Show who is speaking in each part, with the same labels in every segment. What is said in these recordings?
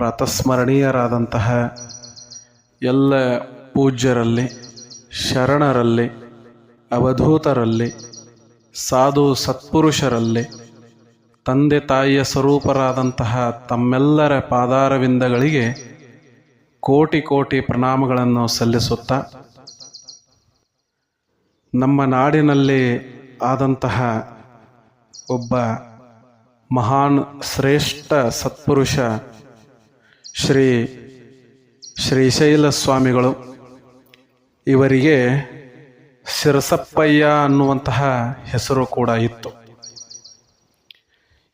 Speaker 1: ಪ್ರಾತಸ್ಮರಣೀಯರಾದಂತಹ ಎಲ್ಲ ಪೂಜ್ಯರಲ್ಲಿ, ಶರಣರಲ್ಲಿ, ಅವಧೂತರಲ್ಲಿ, ಸಾಧು ಸತ್ಪುರುಷರಲ್ಲಿ, ತಂದೆ ತಾಯಿಯ ಸ್ವರೂಪರಾದಂತಹ ತಮ್ಮೆಲ್ಲರ ಪಾದಾರವಿಂದಗಳಿಗೆ ಕೋಟಿ ಕೋಟಿ ಪ್ರಣಾಮಗಳನ್ನು ಸಲ್ಲಿಸುತ್ತಾ, ನಮ್ಮ ನಾಡಿನಲ್ಲಿ ಆದಂತಹ ಒಬ್ಬ ಮಹಾನ್ ಶ್ರೇಷ್ಠ ಸತ್ಪುರುಷ ಶ್ರೀ ಶ್ರೀಶೈಲ ಸ್ವಾಮಿಗಳು, ಇವರಿಗೆ ಶಿರಸಪ್ಪಯ್ಯ ಅನ್ನುವಂತಹ ಹೆಸರು ಕೂಡ ಇತ್ತು.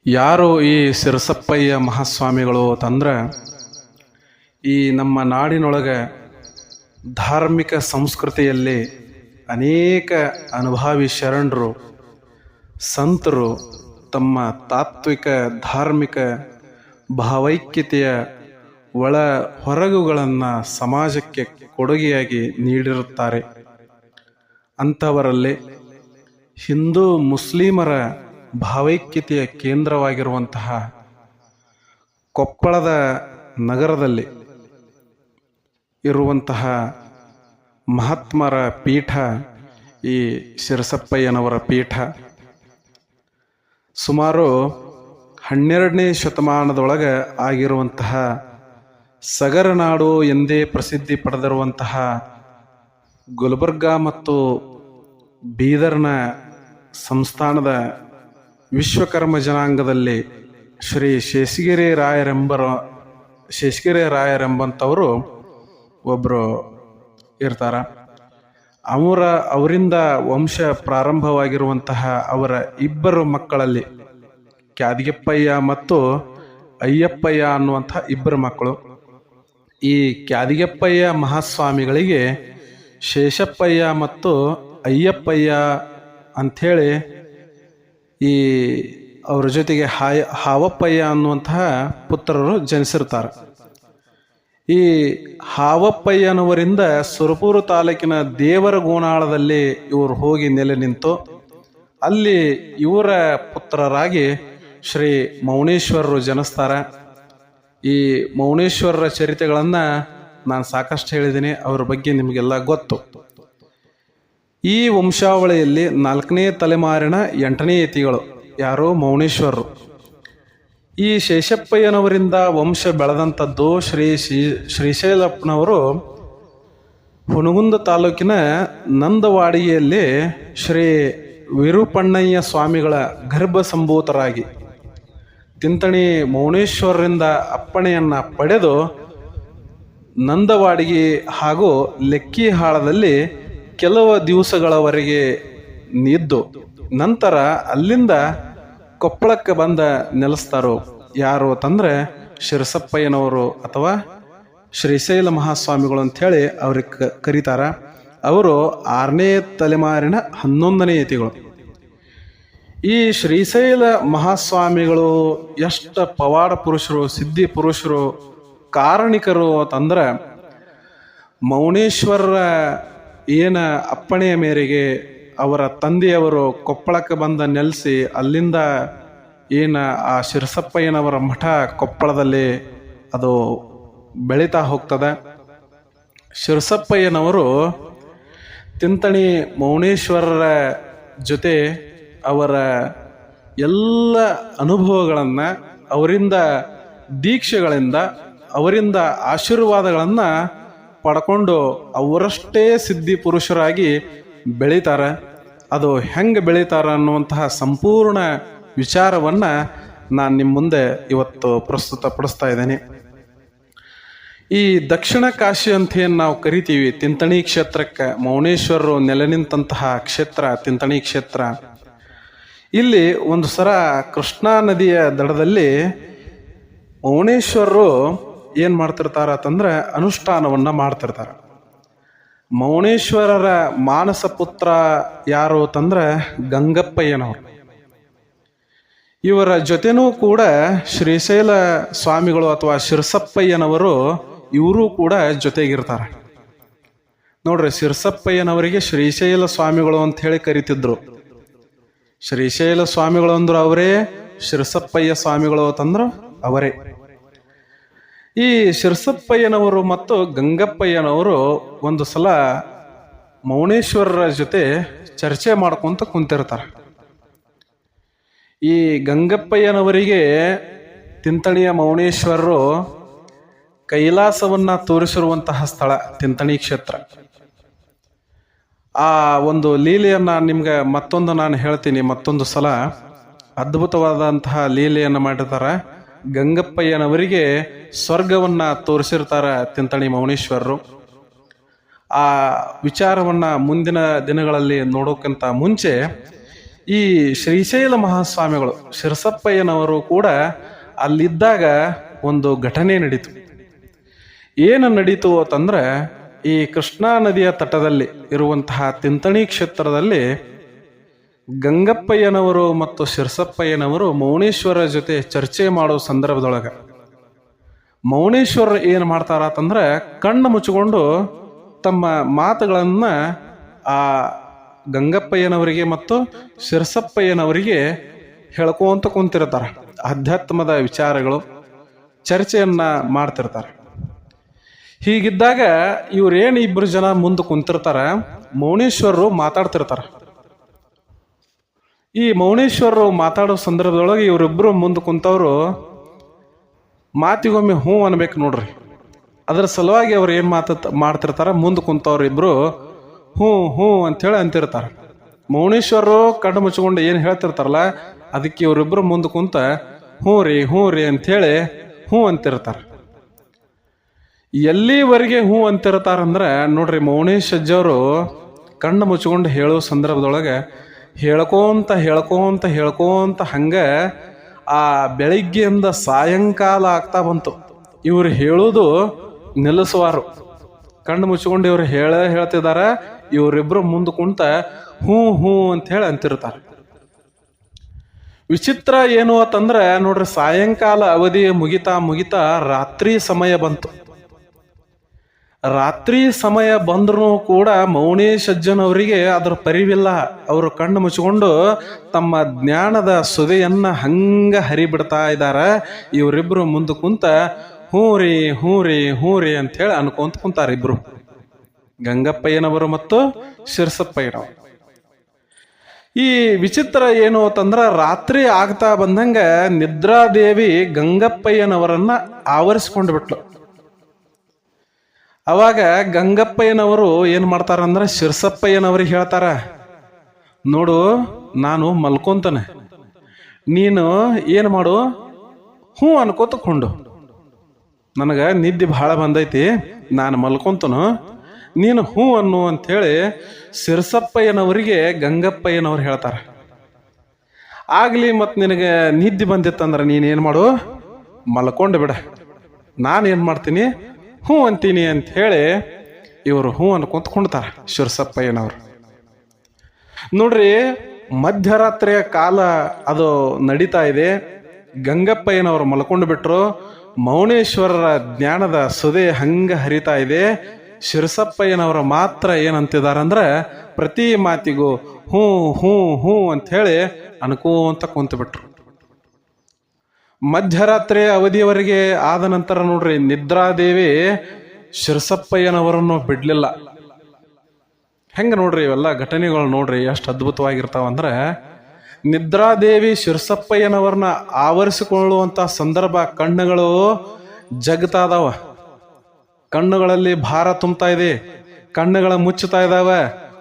Speaker 1: ಯಾರು ಈ ಶಿರಸಪ್ಪಯ್ಯ ಮಹಾಸ್ವಾಮಿಗಳು ಅಂತಂದ್ರೆ, ಈ ನಮ್ಮ ನಾಡಿನೊಳಗೆ ಧಾರ್ಮಿಕ ಸಂಸ್ಕೃತಿಯಲ್ಲಿ ಅನೇಕ ಅನುಭಾವಿ ಶರಣರು, ಸಂತರು ತಮ್ಮ ತಾತ್ವಿಕ, ಧಾರ್ಮಿಕ, ಭಾವೈಕ್ಯತೆಯ ಒಳ ಹೊರಗುಗಳನ್ನು ಸಮಾಜಕ್ಕೆ ಕೊಡುಗೆಯಾಗಿ ನೀಡಿರುತ್ತಾರೆ. ಅಂಥವರಲ್ಲಿ ಹಿಂದೂ ಮುಸ್ಲಿಮರ ಭಾವೈಕ್ಯತೆಯ ಕೇಂದ್ರವಾಗಿರುವಂತಹ ಕೊಪ್ಪಳದ ನಗರದಲ್ಲಿ ಇರುವಂತಹ ಮಹಾತ್ಮರ ಪೀಠ, ಈ ಶಿರಸಪ್ಪಯ್ಯನವರ ಪೀಠ, ಸುಮಾರು ಹನ್ನೆರಡನೇ ಶತಮಾನದೊಳಗೆ ಆಗಿರುವಂತಹ ಸಗರನಾಡು ಎಂದೇ ಪ್ರಸಿದ್ಧಿ ಪಡೆದಿರುವಂತಹ ಗುಲ್ಬರ್ಗಾ ಮತ್ತು ಬೀದರ್ನ ಸಂಸ್ಥಾನದ ವಿಶ್ವಕರ್ಮ ಜನಾಂಗದಲ್ಲಿ ಶ್ರೀ ಶೇಷಗಿರಿ ರಾಯರೆಂಬರ, ಶೇಷಗಿರಿ ರಾಯರೆಂಬಂಥವರು ಒಬ್ಬರು ಇರ್ತಾರ. ಅವರ, ಅವರಿಂದ ವಂಶ ಪ್ರಾರಂಭವಾಗಿರುವಂತಹ ಅವರ ಇಬ್ಬರು ಮಕ್ಕಳಲ್ಲಿ ಕ್ಯಾದಿಗೆಪ್ಪಯ್ಯ ಮತ್ತು ಅಯ್ಯಪ್ಪಯ್ಯ ಅನ್ನುವಂಥ ಇಬ್ಬರು ಮಕ್ಕಳು. ಈ ಕ್ಯಾದಿಗೆಪ್ಪಯ್ಯ ಮಹಾಸ್ವಾಮಿಗಳಿಗೆ ಶೇಷಪ್ಪಯ್ಯ ಮತ್ತು ಅಯ್ಯಪ್ಪಯ್ಯ ಅಂಥೇಳಿ ಈ ಅವರ ಜೊತೆಗೆ ಹಾಯ, ಹಾವಪ್ಪಯ್ಯ ಅನ್ನುವಂತಹ ಪುತ್ರರು ಜನಿಸಿರ್ತಾರೆ. ಈ ಹಾವಪ್ಪಯ್ಯನವರಿಂದ ಸುರಪೂರು ತಾಲೂಕಿನ ದೇವರ ಗೋಣಾಳದಲ್ಲಿ ಇವರು ಹೋಗಿ ನೆಲೆ ನಿಂತು ಅಲ್ಲಿ ಇವರ ಪುತ್ರರಾಗಿ ಶ್ರೀ ಮೌನೇಶ್ವರರು ಜನಿಸ್ತಾರ. ಈ ಮೌನೇಶ್ವರರ ಚರಿತ್ರೆಗಳನ್ನು ನಾನು ಸಾಕಷ್ಟು ಹೇಳಿದ್ದೀನಿ ಅವ್ರ ಬಗ್ಗೆ ನಿಮಗೆಲ್ಲ ಗೊತ್ತು. ಈ ವಂಶಾವಳಿಯಲ್ಲಿ ನಾಲ್ಕನೇ ತಲೆಮಾರಿನ ಎಂಟನೇ ಯತಿಗಳು ಯಾರು ಮೌನೇಶ್ವರರು. ಈ ಶೇಷಪ್ಪಯ್ಯನವರಿಂದ ವಂಶ ಬೆಳೆದಂಥದ್ದು ಶ್ರೀ ಶ್ರೀ ಶ್ರೀಶೈಲಪ್ಪನವರು ಹುನಗುಂದ ತಾಲೂಕಿನ ನಂದವಾಡಿಗೆಯಲ್ಲಿ ಶ್ರೀ ವಿರೂಪಣ್ಣಯ್ಯ ಸ್ವಾಮಿಗಳ ಗರ್ಭ ಸಂಭೂತರಾಗಿ ತಿಂತಣಿ ಮೌನೇಶ್ವರರಿಂದ ಅಪ್ಪಣೆಯನ್ನು ಪಡೆದು ನಂದವಾಡಿಗೆ ಹಾಗೂ ಲೆಕ್ಕಿಹಾಳದಲ್ಲಿ ಕೆಲವು ದಿವಸಗಳವರೆಗೆ ನಿದ್ದು. ನಂತರ ಅಲ್ಲಿಂದ ಕೊಪ್ಪಳಕ್ಕೆ ಬಂದ ನೆಲೆಸ್ತಾರು. ಯಾರು ಅಂತಂದ್ರೆ ಶಿರಸಪ್ಪಯ್ಯನವರು ಅಥವಾ ಶ್ರೀಶೈಲ ಮಹಾಸ್ವಾಮಿಗಳು ಅಂಥೇಳಿ ಅವ್ರಿಗೆ ಕರೀತಾರ. ಅವರು ಆರನೇ ತಲೆಮಾರಿನ ಹನ್ನೊಂದನೇ ಯತಿಗಳು. ಈ ಶ್ರೀಶೈಲ ಮಹಾಸ್ವಾಮಿಗಳು ಎಷ್ಟು ಪವಾಡ ಪುರುಷರು, ಸಿದ್ಧಿ ಪುರುಷರು, ಕಾರಣಿಕರು ಅಂತಂದ್ರೆ ಮೌನೇಶ್ವರರ ಏನ ಅಪ್ಪಣೆಯ ಮೇರೆಗೆ ಅವರ ತಂದೆಯವರು ಕೊಪ್ಪಳಕ್ಕೆ ಬಂದ ನೆಲೆಸಿ ಅಲ್ಲಿಂದ ಏನ ಆ ಶಿರಸಪ್ಪಯ್ಯನವರ ಮಠ ಕೊಪ್ಪಳದಲ್ಲಿ ಅದು ಬೆಳೀತಾ ಹೋಗ್ತದೆ. ಶಿರಸಪ್ಪಯ್ಯನವರು ತಿಂತಣಿ ಮೌನೇಶ್ವರರ ಜೊತೆ ಅವರ ಎಲ್ಲ ಅನುಭವಗಳನ್ನು, ಅವರಿಂದ ದೀಕ್ಷೆಗಳಿಂದ, ಅವರಿಂದ ಆಶೀರ್ವಾದಗಳನ್ನು ಪಡ್ಕೊಂಡು ಅವರಷ್ಟೇ ಸಿದ್ಧಿ ಪುರುಷರಾಗಿ ಬೆಳೀತಾರೆ. ಅದು ಹೆಂಗೆ ಬೆಳೀತಾರ ಅನ್ನುವಂತಹ ಸಂಪೂರ್ಣ ವಿಚಾರವನ್ನು ನಾನು ನಿಮ್ಮ ಮುಂದೆ ಇವತ್ತು ಪ್ರಸ್ತುತಪಡಿಸ್ತಾ ಇದ್ದೇನೆ. ಈ ದಕ್ಷಿಣ ಕಾಶಿ ಅಂತ ಏನು ನಾವು ಕರಿತೀವಿ, ತಿಂತಣಿ ಕ್ಷೇತ್ರಕ್ಕೆ ಮೌನೇಶ್ವರರು ನೆಲೆ ನಿಂತಹ ಕ್ಷೇತ್ರ, ತಿಂತಣಿ ಕ್ಷೇತ್ರ. ಇಲ್ಲಿ ಒಂದು ಸರ ಕೃಷ್ಣಾ ನದಿಯ ದಡದಲ್ಲಿ ಮೌನೇಶ್ವರರು ಏನು ಮಾಡ್ತಿರ್ತಾರ ಅಂತಂದ್ರೆ ಅನುಷ್ಠಾನವನ್ನು ಮಾಡ್ತಿರ್ತಾರೆ. ಮೌನೇಶ್ವರರ ಮಾನಸ ಪುತ್ರ ಯಾರು ಅಂತಂದ್ರೆ ಗಂಗಪ್ಪಯ್ಯನವರು. ಇವರ ಜೊತೆನೂ ಕೂಡ ಶ್ರೀಶೈಲ ಸ್ವಾಮಿಗಳು ಅಥವಾ ಶಿರಸಪ್ಪಯ್ಯನವರು ಇವರು ಕೂಡ ಜೊತೆಗಿರ್ತಾರೆ. ನೋಡ್ರಿ ಶಿರಸಪ್ಪಯ್ಯನವರಿಗೆ ಶ್ರೀಶೈಲ ಸ್ವಾಮಿಗಳು ಅಂತ ಹೇಳಿ ಕರಿತಿದ್ರು. ಶ್ರೀಶೈಲ ಸ್ವಾಮಿಗಳು ಅಂದ್ರು ಅವರೇ, ಶಿರಸಪ್ಪಯ್ಯ ಸ್ವಾಮಿಗಳು ಅಂತಂದ್ರೆ ಅವರೇ. ಈ ಶಿರಸಪ್ಪಯ್ಯನವರು ಮತ್ತು ಗಂಗಪ್ಪಯ್ಯನವರು ಒಂದು ಸಲ ಮೌನೇಶ್ವರರ ಜೊತೆ ಚರ್ಚೆ ಮಾಡ್ಕೊಂತ ಕುಂತಿರ್ತಾರೆ. ಈ ಗಂಗಪ್ಪಯ್ಯನವರಿಗೆ ತಿಂತಣಿಯ ಮೌನೇಶ್ವರರು ಕೈಲಾಸವನ್ನ ತೋರಿಸಿರುವಂತಹ ಸ್ಥಳ, ತಿಂತಣಿ ಕ್ಷೇತ್ರ. ಆ ಒಂದು ಲೀಲೆಯನ್ನು ನಿಮ್ಗೆ ಮತ್ತೊಂದು ನಾನು ಹೇಳ್ತೀನಿ, ಮತ್ತೊಂದು ಸಲ. ಅದ್ಭುತವಾದಂತಹ ಲೀಲೆಯನ್ನು ಮಾಡಿರ್ತಾರೆ. ಗಂಗಪ್ಪಯ್ಯನವರಿಗೆ ಸ್ವರ್ಗವನ್ನ ತೋರಿಸಿರ್ತಾರೆ ತಿಂತಣಿ ಮೌನೇಶ್ವರರು. ಆ ವಿಚಾರವನ್ನ ಮುಂದಿನ ದಿನಗಳಲ್ಲಿ ನೋಡೋಕ್ಕಿಂತ ಮುಂಚೆ ಈ ಶ್ರೀಶೈಲ ಮಹಾಸ್ವಾಮಿಗಳು ಶಿರಸಪ್ಪಯ್ಯನವರು ಕೂಡ ಅಲ್ಲಿದ್ದಾಗ ಒಂದು ಘಟನೆ ನಡೀತು. ಏನು ನಡೀತು ಅಂತಂದ್ರೆ ಈ ಕೃಷ್ಣಾ ನದಿಯ ತಟದಲ್ಲಿ ಇರುವಂತಹ ತಿಂತಣಿ ಕ್ಷೇತ್ರದಲ್ಲಿ ಗಂಗಪ್ಪಯ್ಯನವರು ಮತ್ತು ಶಿರಸಪ್ಪಯ್ಯನವರು ಮೌನೇಶ್ವರ ಜೊತೆ ಚರ್ಚೆ ಮಾಡೋ ಸಂದರ್ಭದೊಳಗೆ. ಮೌನೇಶ್ವರ ಏನು ಮಾಡ್ತಾರ ಅಂತಂದ್ರೆ ಕಣ್ಣು ಮುಚ್ಚಿಕೊಂಡು ತಮ್ಮ ಮಾತುಗಳನ್ನು ಆ ಗಂಗಪ್ಪಯ್ಯನವರಿಗೆ ಮತ್ತು ಶಿರಸಪ್ಪಯ್ಯನವರಿಗೆ ಹೇಳ್ಕೊಂತ ಕುಂತಿರ್ತಾರೆ. ಅಧ್ಯಾತ್ಮದ ವಿಚಾರಗಳು, ಚರ್ಚೆಯನ್ನು ಮಾಡ್ತಿರ್ತಾರೆ. ಹೀಗಿದ್ದಾಗ ಇವ್ರೇನು ಇಬ್ಬರು ಜನ ಮುಂದೆ ಕುಂತಿರ್ತಾರ? ಮೌನೇಶ್ವರರು ಮಾತಾಡ್ತಿರ್ತಾರ. ಈ ಮೌನೇಶ್ವರರು ಮಾತಾಡೋ ಸಂದರ್ಭದೊಳಗೆ ಇವರಿಬ್ಬರು ಮುಂದೆ ಕುಂತವರು, ಮಾತಿಗೊಮ್ಮೆ ಹ್ಞೂ ಅನ್ಬೇಕು ನೋಡ್ರಿ. ಅದರ ಸಲುವಾಗಿ ಅವ್ರು ಏನು ಮಾತ ಮಾಡ್ತಿರ್ತಾರ? ಮುಂದೆ ಕುಂತವ್ರು ಇಬ್ಬರು ಹ್ಞೂ ಹ್ಞೂ ಅಂತೇಳಿ ಅಂತಿರ್ತಾರೆ. ಮೌನೇಶ್ವರರು ಕಣ್ಣು ಮುಚ್ಕೊಂಡು ಏನು ಹೇಳ್ತಿರ್ತಾರಲ್ಲ, ಅದಕ್ಕೆ ಇವರಿಬ್ಬರು ಮುಂದೆ ಕುಂತ, ಹ್ಞೂ ರೀ ಹ್ಞೂ ರೀ ಅಂಥೇಳಿ ಹ್ಞೂ ಅಂತಿರ್ತಾರೆ. ಎಲ್ಲಿವರೆಗೆ ಹೂ ಅಂತಿರ್ತಾರಂದ್ರೆ ನೋಡ್ರಿ ಮೌನೇಶ್ ಅಜ್ಜವರು ಕಣ್ಣು ಮುಚ್ಕೊಂಡು ಹೇಳೋ ಸಂದರ್ಭದೊಳಗೆ ಹೇಳ್ಕೊಂತ ಹೇಳ್ಕೊಂತ ಹೇಳ್ಕೊಂತ ಹಂಗೆ ಆ ಬೆಳಿಗ್ಗೆಯಿಂದ ಸಾಯಂಕಾಲ ಆಗ್ತಾ ಬಂತು. ಇವ್ರು ಹೇಳೋದು ನಿಲ್ಲಿಸುವಾರು. ಕಣ್ಣು ಮುಚ್ಕೊಂಡು ಇವ್ರು ಹೇಳ ಹೇಳ್ತಿದ್ದಾರೆ, ಇವರಿಬ್ರು ಮುಂದೆ ಕುಂತ ಹ್ಞೂ ಹ್ಞೂ ಅಂತ ಹೇಳಿ ಅಂತಿರ್ತಾರೆ. ವಿಚಿತ್ರ ಏನು ಅಂತಂದ್ರೆ, ನೋಡ್ರಿ ಸಾಯಂಕಾಲ ಅವಧಿ ಮುಗಿತಾ ಮುಗಿತಾ ರಾತ್ರಿ ಸಮಯ ಬಂತು. ರಾತ್ರಿ ಸಮಯ ಬಂದ್ರೂ ಕೂಡ ಮೌನಿ ಸಜ್ಜನವರಿಗೆ ಅದರ ಪರಿವಿಲ್ಲ. ಅವರು ಕಣ್ಣು ಮುಚ್ಚಿಕೊಂಡು ತಮ್ಮ ಜ್ಞಾನದ ಸುದೆಯನ್ನ ಹಂಗ ಹರಿಬಿಡ್ತಾ ಇದ್ದಾರೆ ಇವರಿಬ್ರು ಮುಂದೆ ಕುಂತ ಹ್ಞೂ ರೀ ಹ್ಞೂ ರೀ ಹ್ಞೂ ರೀ ಅಂತೇಳಿ ಅನ್ಕೊಂತ ಕುಂತಾರ ಇಬ್ರು. ಗಂಗಪ್ಪಯ್ಯನವರು ಮತ್ತು ಶಿರಸಪ್ಪಯ್ಯನವರು. ಈ ವಿಚಿತ್ರ ಏನು ಅಂತಂದ್ರೆ ರಾತ್ರಿ ಆಗ್ತಾ ಬಂದಂಗ ನಿದ್ರಾದೇವಿ ಗಂಗಪ್ಪಯ್ಯನವರನ್ನ ಆವರಿಸ್ಕೊಂಡು ಬಿಟ್ಲು. ಅವಾಗ ಗಂಗಪ್ಪಯ್ಯನವರು ಏನು ಮಾಡ್ತಾರಂದ್ರೆ ಶಿರ್ಸಪ್ಪಯ್ಯನವ್ರಿಗೆ ಹೇಳ್ತಾರ, ನೋಡು, ನಾನು ಮಲ್ಕೊಂತಾನೆ. ನೀನು ಏನು ಮಾಡು? ಹ್ಞೂ ಅನ್ಕೋತಕೊಂಡು ನನಗೆ ನಿದ್ದೆ ಭಾಳ ಬಂದೈತಿ, ನಾನು ಮಲ್ಕೊಂತನು. ನೀನು ಹ್ಞೂ ಅನ್ನು ಅಂಥೇಳಿ ಸಿರ್ಸಪ್ಪಯ್ಯನವರಿಗೆ ಗಂಗಪ್ಪಯ್ಯನವ್ರು ಹೇಳ್ತಾರೆ. ಆಗಲಿ ಮತ್ತು ನಿನಗೆ ನಿದ್ದೆ ಬಂದಿತ್ತಂದ್ರೆ ನೀನು ಏನು ಮಾಡು? ಮಲ್ಕೊಂಡು ಬಿಡ. ನಾನು ಏನು ಮಾಡ್ತೀನಿ? ಹ್ಞೂ ಅಂತೀನಿ ಅಂತ ಹೇಳಿ ಇವರು ಹ್ಞೂ ಅನ್ಕೊಂತ ಕುಣ್ತಾರೆ ಶಿವಸಪ್ಪಯ್ಯನವರು ನೋಡ್ರಿ, ಮಧ್ಯರಾತ್ರಿಯ ಕಾಲ ಅದು ನಡೀತಾ ಇದೆ. ಗಂಗಪ್ಪಯ್ಯನವರು ಮಲ್ಕೊಂಡು ಬಿಟ್ರು. ಮೌನೇಶ್ವರರ ಜ್ಞಾನದ ಸುದೆ ಹಂಗ ಹರಿತಾ ಇದೆ. ಶಿರಸಪ್ಪಯ್ಯನವರು ಮಾತ್ರ ಏನಂತಿದ್ದಾರೆ ಅಂದ್ರೆ, ಪ್ರತಿ ಮಾತಿಗೂ ಹ್ಞೂ ಹ್ಞೂ ಹ್ಞೂ ಅಂತ ಹೇಳಿ ಅನ್ಕೋಂತ ಕುಂತು ಬಿಟ್ರು ಮಧ್ಯರಾತ್ರಿ ಅವಧಿಯವರೆಗೆ ಆದ ನಂತರ ನೋಡ್ರಿ, ನಿದ್ರಾದೇವಿ ಶಿರಸಪ್ಪಯ್ಯನವರನ್ನು ಬಿಡಲಿಲ್ಲ. ಹೆಂಗ ನೋಡ್ರಿ ಇವೆಲ್ಲ ಘಟನೆಗಳು ನೋಡ್ರಿ, ಎಷ್ಟು ಅದ್ಭುತವಾಗಿರ್ತಾವ ಅಂದ್ರೆ ನಿದ್ರಾದೇವಿ ಶಿರಸಪ್ಪಯ್ಯನವರನ್ನ ಆವರಿಸಿಕೊಳ್ಳುವಂತ ಸಂದರ್ಭ ಕಣ್ಣುಗಳು ಜಗತಾದವ. ಕಣ್ಣುಗಳಲ್ಲಿ ಭಾರ ತುಂಬ್ತಾ ಇದೆ, ಕಣ್ಣುಗಳ ಮುಚ್ಚುತ್ತಾ ಇದಾವೆ.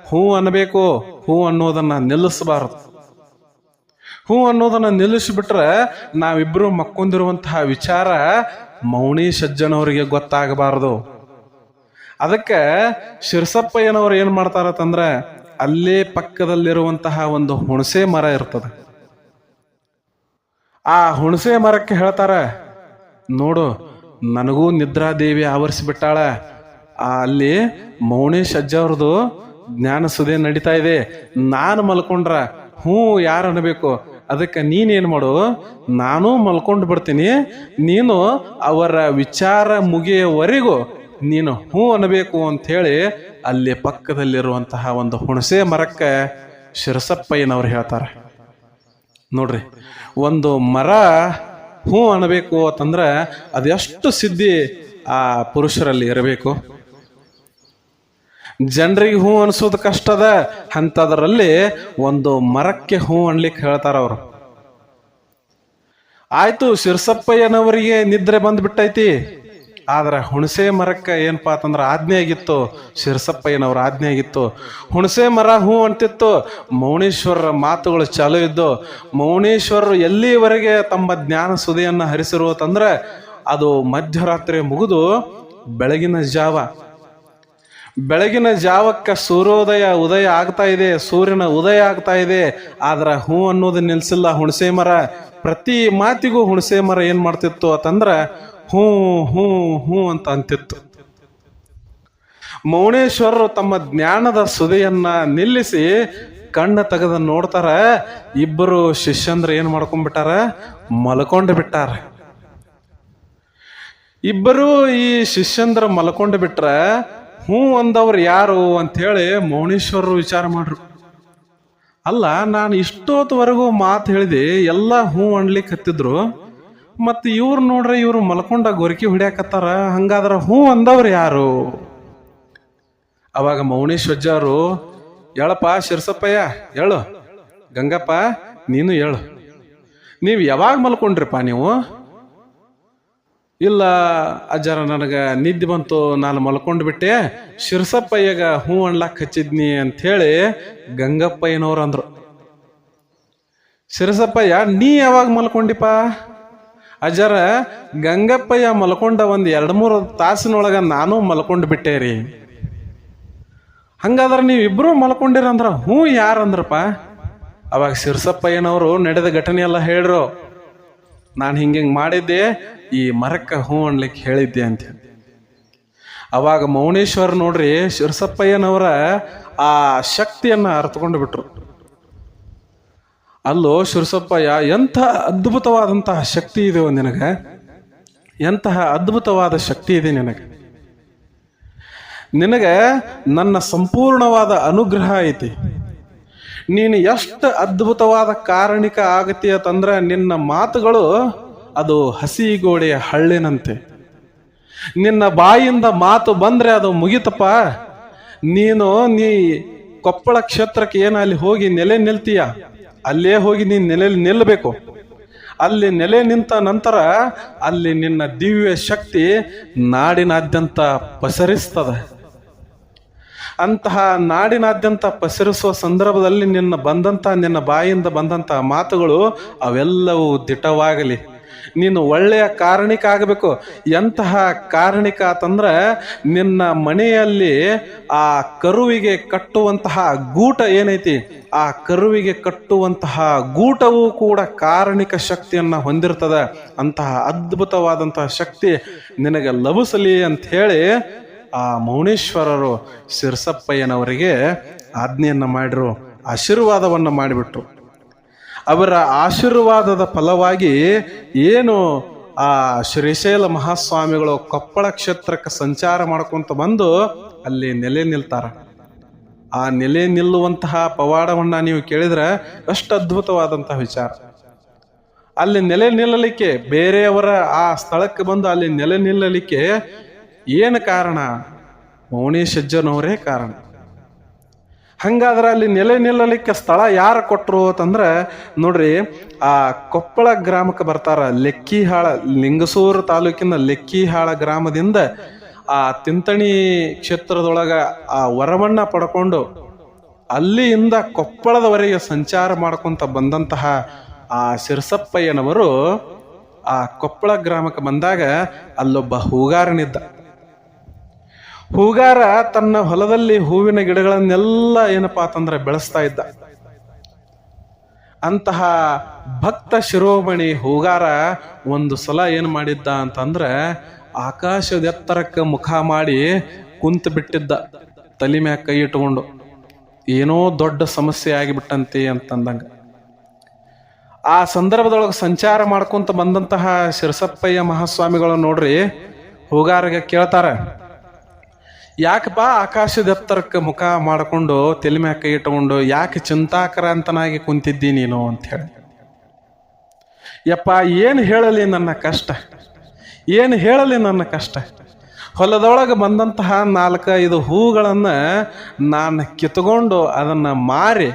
Speaker 1: ಹೂ ಅನ್ನಬೇಕು, ಹೂ ಅನ್ನೋದನ್ನ ನಿಲ್ಲಿಸಬಾರದು. ಹೂ ಅನ್ನೋದನ್ನು ನಿಲ್ಲಿಸಿಬಿಟ್ರೆ ನಾವಿಬ್ಬರು ಮಕ್ಕೊಂದಿರುವಂತಹ ವಿಚಾರ ಮೌನಿ ಸಜ್ಜನವರಿಗೆ ಗೊತ್ತಾಗಬಾರದು. ಅದಕ್ಕೆ ಶಿರಸಪ್ಪಯ್ಯನವ್ರು ಏನು ಮಾಡ್ತಾರತ್ತಂದ್ರೆ ಅಲ್ಲೇ ಪಕ್ಕದಲ್ಲಿರುವಂತಹ ಒಂದು ಹುಣಸೆ ಮರ ಇರ್ತದೆ. ಆ ಹುಣಸೆ ಮರಕ್ಕೆ ಹೇಳ್ತಾರ, ನೋಡು, ನನಗೂ ನಿದ್ರಾದೇವಿ ಆವರಿಸಿಬಿಟ್ಟಾಳ. ಆ ಅಲ್ಲಿ ಮೌನೇಶ್ ಅಜ್ಜ ಅವ್ರದ್ದು ಜ್ಞಾನ ಸುದೆ ನಡೀತಾ ಇದೆ. ನಾನು ಮಲ್ಕೊಂಡ್ರ, ಹ್ಞೂ ಯಾರು ಅನ್ನಬೇಕು ಅದಕ್ಕೆ ನೀನೇನು ಮಾಡು? ನಾನು ಮಲ್ಕೊಂಡು ಬಿಡ್ತೀನಿ. ನೀನು ಅವರ ವಿಚಾರ ಮುಗಿಯವರೆಗೂ ನೀನು ಹ್ಞೂ ಅನ್ನಬೇಕು ಅಂಥೇಳಿ ಅಲ್ಲಿ ಪಕ್ಕದಲ್ಲಿರುವಂತಹ ಒಂದು ಹುಣಸೆ ಮರಕ್ಕೆ ಶಿರಸಪ್ಪಯ್ಯನವ್ರು ಹೇಳ್ತಾರೆ. ನೋಡ್ರಿ, ಒಂದು ಮರ ಹ್ಞೂ ಅನ್ನಬೇಕು ಅಂತಂದ್ರೆ ಅದೆಷ್ಟು ಸಿದ್ಧಿ ಆ ಪುರುಷರಲ್ಲಿ ಇರಬೇಕು? ಜನರಿಗೆ ಹ್ಞೂ ಅನ್ಸೋದು ಕಷ್ಟದ ಅಂಥದ್ರಲ್ಲಿ ಒಂದು ಮರಕ್ಕೆ ಹೂ ಅನ್ಲಿಕ್ಕೆ ಹೇಳ್ತಾರ ಅವರು. ಆಯ್ತು, ಶಿರ್ಸಪ್ಪಯ್ಯನವರಿಗೆ ನಿದ್ರೆ ಬಂದ್ಬಿಟ್ಟೈತಿ. ಆದ್ರೆ ಹುಣಸೆ ಮರಕ್ಕೆ ಏನಪ್ಪಾ ಅಂತಂದ್ರೆ ಆಜ್ಞೆ ಆಗಿತ್ತು. ಶಿರಸಪ್ಪಯ್ಯನವ್ರ ಆಜ್ಞೆ ಆಗಿತ್ತು. ಹುಣಸೆ ಮರ ಹೂ ಅಂತಿತ್ತು. ಮೌನೇಶ್ವರರ ಮಾತುಗಳು ಚಾಲು ಇದ್ದು ಮೌನೇಶ್ವರರು ಎಲ್ಲಿವರೆಗೆ ತಮ್ಮ ಜ್ಞಾನ ಸುದೆಯನ್ನು ಹರಿಸಿರುವತಂದ್ರೆ ಅದು ಮಧ್ಯರಾತ್ರಿ ಮುಗಿದು ಬೆಳಗಿನ ಜಾವ. ಬೆಳಗಿನ ಜಾವಕ್ಕೆ ಸೂರ್ಯೋದಯ ಉದಯ ಆಗ್ತಾ ಇದೆ, ಸೂರ್ಯನ ಉದಯ ಆಗ್ತಾ ಇದೆ. ಆದ್ರೆ ಹೂ ಅನ್ನೋದು ನಿಲ್ಸಿಲ್ಲ ಹುಣಸೆ ಮರ. ಪ್ರತಿ ಮಾತಿಗೂ ಹುಣಸೆ ಮರ ಏನ್ ಮಾಡ್ತಿತ್ತು ಅಂತಂದ್ರೆ ಹ್ಞೂ ಹ್ಞೂ ಹ್ಞೂ ಅಂತ ಅಂತಿತ್ತು. ಮೌನೇಶ್ವರರು ತಮ್ಮ ಜ್ಞಾನದ ಸುದೆಯನ್ನ ನಿಲ್ಲಿಸಿ ಕಣ್ಣ ತೆಗೆದ ನೋಡ್ತಾರ. ಇಬ್ಬರು ಶಿಷ್ಯಂದ್ರ ಏನ್ ಮಾಡ್ಕೊಂಡ್ಬಿಟ್ಟಾರ? ಮಲ್ಕೊಂಡು ಬಿಟ್ಟಾರ. ಇಬ್ಬರು ಈ ಶಿಷ್ಯಂದ್ರ ಮಲ್ಕೊಂಡು ಬಿಟ್ರ ಹ್ಞೂ ಅಂದವ್ರು ಯಾರು ಅಂಥೇಳಿ ಮೌನೇಶ್ವರರು ವಿಚಾರ ಮಾಡ್ರು. ಅಲ್ಲ, ನಾನು ಇಷ್ಟೊತ್ತವರೆಗೂ ಮಾತು ಹೇಳಿದೆ, ಎಲ್ಲ ಹ್ಞೂ ಅನ್ಲಿಕ್ಕೆ ಹತ್ತಿದ್ರು, ಮತ್ತು ಇವ್ರು ನೋಡ್ರೆ ಇವರು ಮಲ್ಕೊಂಡ ಗೊರಕಿ ಹೊಡ್ಯಾಕತ್ತಾರ, ಹಂಗಾದ್ರೆ ಹ್ಞೂ ಅಂದವ್ರು ಯಾರು? ಅವಾಗ ಮೌನೇಶ್ವಜ್ಜಾರು ಹೇಳಪ್ಪ ಶಿರ್ಸಪ್ಪಯ್ಯ, ಹೇಳು, ಗಂಗಪ್ಪ, ನೀನು ಹೇಳು, ನೀವು ಯಾವಾಗ ಮಲ್ಕೊಂಡ್ರಿಪ್ಪ ನೀವು? ಇಲ್ಲ ಅಜ್ಜಾರ, ನನಗೆ ನಿದ್ದೆ ಬಂತು, ನಾನು ಮಲ್ಕೊಂಡು ಬಿಟ್ಟೆ. ಶಿರ್ಸಪ್ಪಯ್ಯಗ ಹೂ ಅಣ್ಲಾಕ್ ಹಚ್ಚಿದ್ನಿ ಹೇಳಿ ಗಂಗಪ್ಪಯ್ಯನವ್ರು ಅಂದ್ರು. ಶಿರಸಪ್ಪಯ್ಯ, ನೀ ಯಾವಾಗ ಮಲ್ಕೊಂಡಿಪ್ಪ? ಅಜ್ಜಾರ, ಗಂಗಪ್ಪಯ್ಯ ಮಲ್ಕೊಂಡ ಒಂದು ಎರಡು ಮೂರು ತಾಸಿನೊಳಗ ನಾನು ಮಲ್ಕೊಂಡು ಬಿಟ್ಟೆ ರೀ. ಹಂಗಾದ್ರೆ ನೀವು ಇಬ್ರು ಮಲ್ಕೊಂಡಿರಂದ್ರ ಹ್ಞೂ ಯಾರಂದ್ರಪ್ಪ ಅವಾಗ ಶಿರಸಪ್ಪಯ್ಯನವರು ನಡೆದ ಘಟನೆ ಎಲ್ಲ ಹೇಳ್ರು. ನಾನು ಹಿಂಗೆ ಹಿಂಗೆ ಮಾಡಿದ್ದೆ ಈ ಮರಕ್ಕೆ ಹೂ ಅನ್ಲಿಕ್ಕೆ ಹೇಳಿದ್ದೆ ಅಂತ ಅವಾಗ ಮೌನೇಶ್ವರ್ ನೋಡ್ರಿ ಶಿರಸಪ್ಪಯ್ಯನವರ ಆ ಶಕ್ತಿಯನ್ನ ಅರ್ತ್ಕೊಂಡು ಬಿಟ್ರು. ಅಲ್ಲೋ ಶಿರಸಪ್ಪಯ್ಯ, ಎಂಥ ಅದ್ಭುತವಾದಂತಹ ಶಕ್ತಿ ಇದೆ ನಿನಗೆ? ಎಂತಹ ಅದ್ಭುತವಾದ ಶಕ್ತಿ ಇದೆ ನಿನಗೆ? ನಿನಗೆ ನನ್ನ ಸಂಪೂರ್ಣವಾದ ಅನುಗ್ರಹ ಐತಿ. ನೀನು ಎಷ್ಟು ಅದ್ಭುತವಾದ ಕಾರಣಿಕ ಆಗತಿ ಅಂತಂದ್ರೆ ನಿನ್ನ ಮಾತುಗಳು ಅದು ಹಸಿ ಗೋಡೆಯ ಹಳ್ಳಿನಂತೆ. ನಿನ್ನ ಬಾಯಿಂದ ಮಾತು ಬಂದ್ರೆ ಅದು ಮುಗಿತಪ್ಪ. ನೀನು ನೀ ಕೊಪ್ಪಳ ಕ್ಷೇತ್ರಕ್ಕೆ ಏನ ಅಲ್ಲಿ ಹೋಗಿ ನೆಲೆ ನಿಲ್ತೀಯ? ಅಲ್ಲೇ ಹೋಗಿ ನೀನು ನೆಲೆ ನಿಲ್ಲಬೇಕು ಅಲ್ಲಿ ನೆಲೆ ನಿಂತ ನಂತರ ಅಲ್ಲಿ ನಿನ್ನ ದಿವ್ಯ ಶಕ್ತಿ ನಾಡಿನಾದ್ಯಂತ ಪಸರಿಸ್ತದೆ. ಅಂತಹ ನಾಡಿನಾದ್ಯಂತ ಪಸರಿಸುವ ಸಂದರ್ಭದಲ್ಲಿ ನಿನ್ನ ಬಂದಂತ, ನಿನ್ನ ಬಾಯಿಂದ ಬಂದಂತ ಮಾತುಗಳು ಅವೆಲ್ಲವೂ ದಿಟವಾಗಲಿ. ನೀನು ಒಳ್ಳೆಯ ಕಾರಣಿಕ ಆಗಬೇಕು. ಎಂತಹ ಕಾರಣಿಕ ಅಂತಂದ್ರೆ ನಿನ್ನ ಮನೆಯಲ್ಲಿ ಆ ಕರುವಿಗೆ ಕಟ್ಟುವಂತಹ ಗೂಟ ಏನೈತಿ? ಆ ಕರುವಿಗೆ ಕಟ್ಟುವಂತಹ ಗೂಟವೂ ಕೂಡ ಕಾರಣಿಕ ಶಕ್ತಿಯನ್ನ ಹೊಂದಿರ್ತದ. ಅಂತಹ ಅದ್ಭುತವಾದಂತಹ ಶಕ್ತಿ ನಿನಗೆ ಲಭಿಸಲಿ ಅಂತ ಹೇಳಿ ಆ ಮೌನೇಶ್ವರರು ಸಿರ್ಸಪ್ಪಯ್ಯನವರಿಗೆ ಆಜ್ಞೆಯನ್ನ ಮಾಡಿರು, ಆಶೀರ್ವಾದವನ್ನು ಮಾಡಿಬಿಟ್ರು. ಅವರ ಆಶೀರ್ವಾದದ ಫಲವಾಗಿ ಏನು ಆ ಶ್ರೀಶೈಲ ಮಹಾಸ್ವಾಮಿಗಳು ಕೊಪ್ಪಳ ಕ್ಷೇತ್ರಕ್ಕೆ ಸಂಚಾರ ಮಾಡ್ಕೊಂತ ಬಂದು ಅಲ್ಲಿ ನೆಲೆ ನಿಲ್ತಾರ. ಆ ನೆಲೆ ನಿಲ್ಲುವಂತಹ ಪವಾಡವನ್ನ ನೀವು ಕೇಳಿದ್ರೆ ಅಷ್ಟು ಅದ್ಭುತವಾದಂತಹ ವಿಚಾರ. ಅಲ್ಲಿ ನೆಲೆ ನಿಲ್ಲಲಿಕ್ಕೆ ಬೇರೆಯವರ ಆ ಸ್ಥಳಕ್ಕೆ ಬಂದು ಅಲ್ಲಿ ನೆಲೆ ನಿಲ್ಲಲಿಕ್ಕೆ ಏನು ಕಾರಣ? ಮೌನೇಶಜ್ಜನವರೇ ಕಾರಣ. ಹಂಗಾದ್ರೆ ಅಲ್ಲಿ ನೆಲೆ ನಿಲ್ಲಲಿಕ್ಕೆ ಸ್ಥಳ ಯಾರು ಕೊಟ್ಟರು ಅಂತಂದ್ರೆ, ನೋಡ್ರಿ, ಆ ಕೊಪ್ಪಳ ಗ್ರಾಮಕ್ಕೆ ಬರ್ತಾರ ಲೆಕ್ಕಿಹಾಳ, ಲಿಂಗಸೂರು ತಾಲೂಕಿನ ಲೆಕ್ಕಿಹಾಳ ಗ್ರಾಮದಿಂದ ಆ ತಿಂತಣಿ ಕ್ಷೇತ್ರದೊಳಗ ಆ ವರವನ್ನ ಪಡ್ಕೊಂಡು ಅಲ್ಲಿಯಿಂದ ಕೊಪ್ಪಳದವರೆಗೆ ಸಂಚಾರ ಮಾಡ್ಕೊಂತ ಬಂದಂತಹ ಆ ಶಿರಸಪ್ಪಯ್ಯನವರು ಆ ಕೊಪ್ಪಳ ಗ್ರಾಮಕ್ಕೆ ಬಂದಾಗ ಅಲ್ಲೊಬ್ಬ ಹೂಗಾರನಿದ್ದ. ಹೂಗಾರ ತನ್ನ ಹೊಲದಲ್ಲಿ ಹೂವಿನ ಗಿಡಗಳನ್ನೆಲ್ಲ ಏನಪ್ಪಾ ಅಂತಂದ್ರೆ ಬೆಳೆಸ್ತಾ ಇದ್ದ. ಅಂತಹ ಭಕ್ತ ಶಿರೋಮಣಿ ಹೂಗಾರ ಒಂದು ಸಲ ಏನು ಮಾಡಿದ್ದ ಅಂತಂದ್ರೆ ಆಕಾಶದ ಎತ್ತರಕ್ಕೆ ಮುಖ ಮಾಡಿ ಕುಂತು ಬಿಟ್ಟಿದ್ದ. ತಲೆ ಮ್ಯಾಗ ಕೈ ಇಟ್ಕೊಂಡು, ಏನೋ ದೊಡ್ಡ ಸಮಸ್ಯೆ ಆಗಿಬಿಟ್ಟಂತೆ ಅಂತಂದಂಗ. ಆ ಸಂದರ್ಭದೊಳಗೆ ಸಂಚಾರ ಮಾಡ್ಕೊಂತ ಬಂದಂತಹ ಶಿರಸಪ್ಪಯ್ಯ ಮಹಾಸ್ವಾಮಿಗಳು ನೋಡ್ರಿ, ಹೂಗಾರಿಗೆ ಕೇಳ್ತಾರ ಯಾಕಪ್ಪ ಆಕಾಶದ ಎತ್ತರಕ್ಕೆ ಮುಖ ಮಾಡಿಕೊಂಡು ತಲೆ ಮ್ಯಾಕ ಇಟ್ಕೊಂಡು ಯಾಕೆ ಚಿಂತಾಕ್ರಾಂತನಾಗಿ ಕುಂತಿದ್ದಿ ನೀನು ಅಂತ ಹೇಳಿ. ಯಪ್ಪ, ಏನು ಹೇಳಲಿ ನನ್ನ ಕಷ್ಟ? ಏನು ಹೇಳಲಿ ನನ್ನ ಕಷ್ಟ? ಹೊಲದೊಳಗೆ ಬಂದಂತಹ ನಾಲ್ಕೈದು ಹೂಗಳನ್ನು ನಾನು ಕಿತ್ಕೊಂಡು ಅದನ್ನು ಮಾರಿ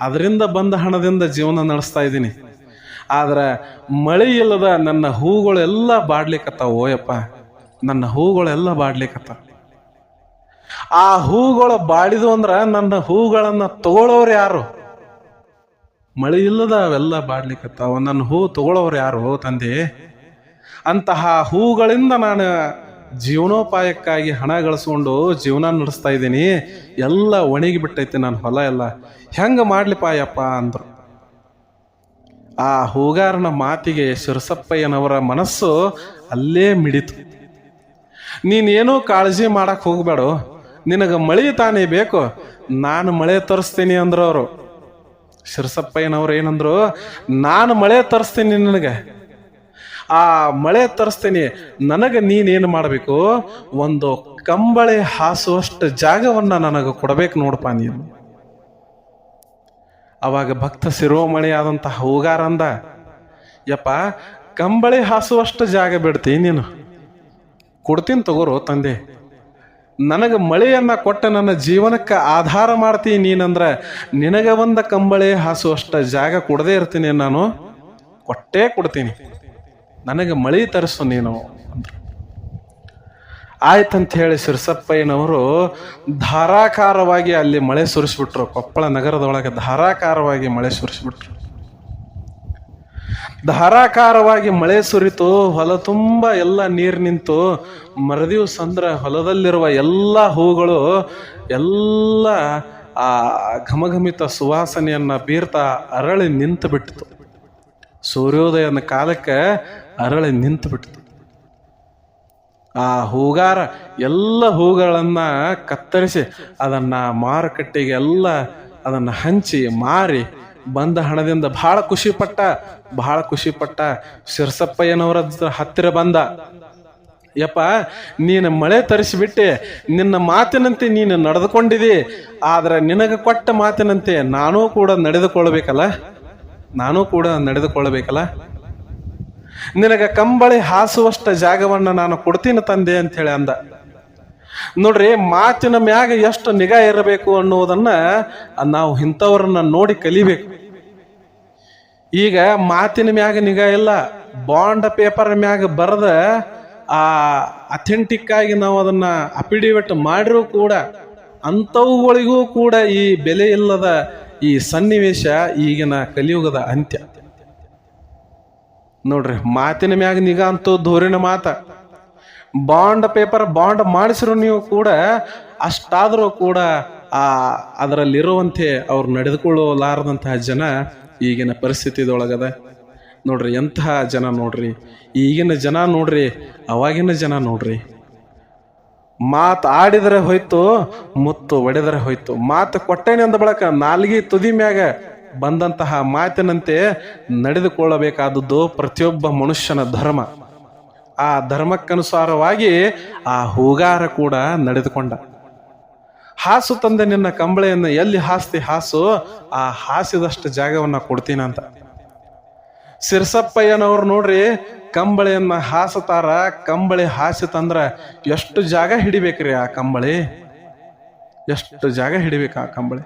Speaker 1: ಅದರಿಂದ ಬಂದ ಹಣದಿಂದ ಜೀವನ ನಡೆಸ್ತಾ ಇದ್ದೀನಿ. ಆದರೆ ಮಳೆ ಇಲ್ಲದ ನನ್ನ ಹೂಗಳೆಲ್ಲ ಬಾಡ್ಲಿಕ್ಕತ್ತಾವ ಓಯಪ್ಪ ನನ್ನ ಹೂಗಳೆಲ್ಲ ಬಾಡ್ಲಿಕ್ಕತ್ತಾವ ಆ ಹೂಗಳು ಬಾಡಿದು ಅಂದ್ರ ನನ್ನ ಹೂಗಳನ್ನ ತಗೊಳ್ಳೋರು ಯಾರು? ಮಳೆ ಇಲ್ಲದ ಅವೆಲ್ಲ ಬಾಡ್ಲಿಕ್ಕತ್ತಾವ ನನ್ನ ಹೂ ತಗೊಳ್ಳೋರು ಯಾರು ತಂದೆ? ಅಂತಹ ಹೂಗಳಿಂದ ನಾನು ಜೀವನೋಪಾಯಕ್ಕಾಗಿ ಹಣ ಗಳಿಸ್ಕೊಂಡು ಜೀವನ ನಡೆಸ್ತಾ ಇದ್ದೀನಿ. ಎಲ್ಲ ಒಣಗಿ ಬಿಟ್ಟೈತಿ ನನ್ನ ಹೊಲ ಎಲ್ಲ. ಹೆಂಗೆ ಮಾಡ್ಲಿಪ್ಪ ಯಪ್ಪ ಅಂದ್ರು. ಆ ಹೂಗಾರನ ಮಾತಿಗೆ ಶಿರಸಪ್ಪಯ್ಯನವರ ಮನಸ್ಸು ಅಲ್ಲೇ ಮಿಡಿತು. ನೀನೇನೂ ಕಾಳಜಿ ಮಾಡಕ್ ಹೋಗ್ಬೇಡ. ನಿನಗೆ ಮಳೆ ತಾನೇ ಬೇಕು? ನಾನು ಮಳೆ ತರಿಸ್ತೀನಿ ಅಂದ್ರು ಅವರು. ಶಿರಸಪ್ಪಯ್ಯನವ್ರು ಏನಂದ್ರು, ನಾನು ಮಳೆ ತರಿಸ್ತೀನಿ ನಿನಗೆ. ಆ ಮಳೆ ತರಿಸ್ತೀನಿ, ನನಗೆ ನೀನೇನು ಮಾಡಬೇಕು? ಒಂದು ಕಂಬಳೆ ಹಾಸುವಷ್ಟು ಜಾಗವನ್ನ ನನಗೆ ಕೊಡಬೇಕು ನೋಡಪ್ಪ ನೀನು. ಅವಾಗ ಭಕ್ತ ಶಿರೋಮಣಿ ಆದಂತಹ ಹೂಗಾರ ಅಂದ, ಯಪ್ಪ, ಕಂಬಳಿ ಹಾಸುವಷ್ಟು ಜಾಗ ಬಿಡ್ತೀನಿ ನೀನು. ಕೊಡ್ತೀನಿ ತಗೋರು ತಂದೆ. ನನಗೆ ಮಳೆಯನ್ನ ಕೊಟ್ಟ ನನ್ನ ಜೀವನಕ್ಕೆ ಆಧಾರ ಮಾಡ್ತೀನಿ ನೀನಂದ್ರೆ ನಿನಗೆ ಒಂದ ಕಂಬಳಿ ಹಾಸುವಷ್ಟು ಜಾಗ ಕೊಡದೇ ಇರ್ತೀನಿ ನಾನು. ಕೊಟ್ಟೇ ಕೊಡ್ತೀನಿ. ನನಗೆ ಮಳೆ ತರಿಸು ನೀನು ಅಂದ್ರು. ಆಯ್ತಂತ ಹೇಳಿ ಸಿರ್ಸಪ್ಪಯ್ಯನವರು ಧಾರಾಕಾರವಾಗಿ ಅಲ್ಲಿ ಮಳೆ ಸುರಿಸ್ಬಿಟ್ರು. ಕೊಪ್ಪಳ ನಗರದೊಳಗೆ ಧಾರಾಕಾರವಾಗಿ ಮಳೆ ಸುರಿಸ್ಬಿಟ್ರು. ಧಾರಾಕಾರವಾಗಿ ಮಳೆ ಸುರಿತು, ಹೊಲ ತುಂಬ ಎಲ್ಲ ನೀರು ನಿಂತು ಮರದಿವ್ಸ ಅಂದ್ರೆ ಹೊಲದಲ್ಲಿರುವ ಎಲ್ಲ ಹೂಗಳು, ಎಲ್ಲ, ಆ, ಘಮಘಮಿತ ಸುವಾಸನೆಯನ್ನು ಬೀರ್ತಾ ಅರಳಿ ನಿಂತು ಬಿಟ್ಟಿತು. ಸೂರ್ಯೋದಯನ ಕಾಲಕ್ಕೆ ಅರಳಿ ನಿಂತು ಬಿಟ್ಟಿತು. ಆ ಹೂಗಾರ ಎಲ್ಲ ಹೂಗಳನ್ನ ಕತ್ತರಿಸಿ, ಅದನ್ನ ಮಾರುಕಟ್ಟೆಗೆ ಎಲ್ಲ ಅದನ್ನ ಹಂಚಿ, ಮಾರಿ ಬಂದ ಹಣದಿಂದ ಬಹಳ ಖುಷಿ ಪಟ್ಟ ಬಹಳ ಖುಷಿ ಪಟ್ಟ ಶಿರಸಪ್ಪಯ್ಯನವರ ಹತ್ತಿರ ಬಂದ. ಯಪ್ಪ, ನೀನು ಮಳೆ ತರಿಸಿಬಿಟ್ಟೆ, ನಿನ್ನ ಮಾತಿನಂತೆ ನೀನು ನಡೆದುಕೊಂಡಿದಿ, ಆದ್ರೆ ನಿನಗೆ ಕೊಟ್ಟ ಮಾತಿನಂತೆ ನಾನೂ ಕೂಡ ನಡೆದುಕೊಳ್ಬೇಕಲ್ಲ? ನಾನೂ ಕೂಡ ನಡೆದುಕೊಳ್ಳಬೇಕಲ್ಲ ನಿನಗೆ ಕಂಬಳಿ ಹಾಸುವಷ್ಟ ಜಾಗವನ್ನ ನಾನು ಕೊಡ್ತೀನಿ ತಂದೆ ಅಂತ ಹೇಳಿ ಅಂದ. ನೋಡ್ರಿ, ಮಾತಿನ ಮ್ಯಾಗ ಎಷ್ಟು ನಿಗಾ ಇರಬೇಕು ಅನ್ನೋದನ್ನ ನಾವು ಇಂಥವ್ರನ್ನ ನೋಡಿ ಕಲಿಬೇಕು. ಈಗ ಮಾತಿನ ಮ್ಯಾಗ ನಿಗಾ ಇಲ್ಲ, ಬಾಂಡ್ ಪೇಪರ್ ಮ್ಯಾಗ ಬರೆದ, ಆ ಅಥೆಂಟಿಕ್ ಆಗಿ ನಾವು ಅದನ್ನ ಅಫಿಡೇವಿಟ್ ಮಾಡಿರೂ ಕೂಡ, ಅಂಥವುಗಳಿಗೂ ಕೂಡ ಈ ಬೆಲೆ ಇಲ್ಲದ ಈ ಸನ್ನಿವೇಶ ಈಗಿನ ಕಲಿಯುಗದ ಅಂತ್ಯ. ನೋಡ್ರಿ, ಮಾತಿನ ಮ್ಯಾಗ ನಿಗಾ ಅಂತೂ ಧೋರಿನ ಮಾತ. ಬಾಂಡ್ ಪೇಪರ್ ಬಾಂಡ್ ಮಾಡಿಸಿರು ನೀವು ಕೂಡ, ಅಷ್ಟಾದರೂ ಕೂಡ ಆ ಅದರಲ್ಲಿರುವಂತೆ ಅವ್ರು ನಡೆದುಕೊಳ್ಳಲಾರದಂತಹ ಜನ ಈಗಿನ ಪರಿಸ್ಥಿತಿದೊಳಗದ. ನೋಡ್ರಿ, ಎಂತಹ ಜನ ನೋಡ್ರಿ, ಈಗಿನ ಜನ ನೋಡ್ರಿ, ಅವಾಗಿನ ಜನ ನೋಡ್ರಿ. ಮಾತು ಆಡಿದರೆ ಹೋಯ್ತು, ಮುತ್ತು ಒಡೆದರೆ ಹೋಯ್ತು. ಮಾತು ಕೊಟ್ಟೇನೆ ಅಂದ ಬಳಕ ನಾಲ್ಗಿ ತುದಿ ಮ್ಯಾಗ ಬಂದಂತಹ ಮಾತಿನಂತೆ ನಡೆದುಕೊಳ್ಳಬೇಕಾದದ್ದು ಪ್ರತಿಯೊಬ್ಬ ಮನುಷ್ಯನ ಧರ್ಮ. ಆ ಧರ್ಮಕ್ಕನುಸಾರವಾಗಿ ಆ ಹೂಗಾರ ಕೂಡ ನಡೆದುಕೊಂಡ. ಹಾಸು ತಂದೆ ನಿನ್ನ ಕಂಬಳೆಯನ್ನು ಎಲ್ಲಿ ಹಾಸ್ತಿ ಹಾಸು, ಆ ಹಾಸಿದಷ್ಟು ಜಾಗವನ್ನ ಕೊಡ್ತೀನಂತ ಸಿರ್ಸಪ್ಪಯ್ಯನವ್ರು ನೋಡ್ರಿ, ಕಂಬಳಿಯನ್ನ ಹಾಸತಾರ, ಕಂಬಳಿ ಹಾಸಿತಂದ್ರ ಎಷ್ಟು ಜಾಗ ಹಿಡಿಬೇಕ್ರಿ ಆ ಕಂಬಳಿ? ಎಷ್ಟು ಜಾಗ ಹಿಡಿಬೇಕು ಆ ಕಂಬಳಿ?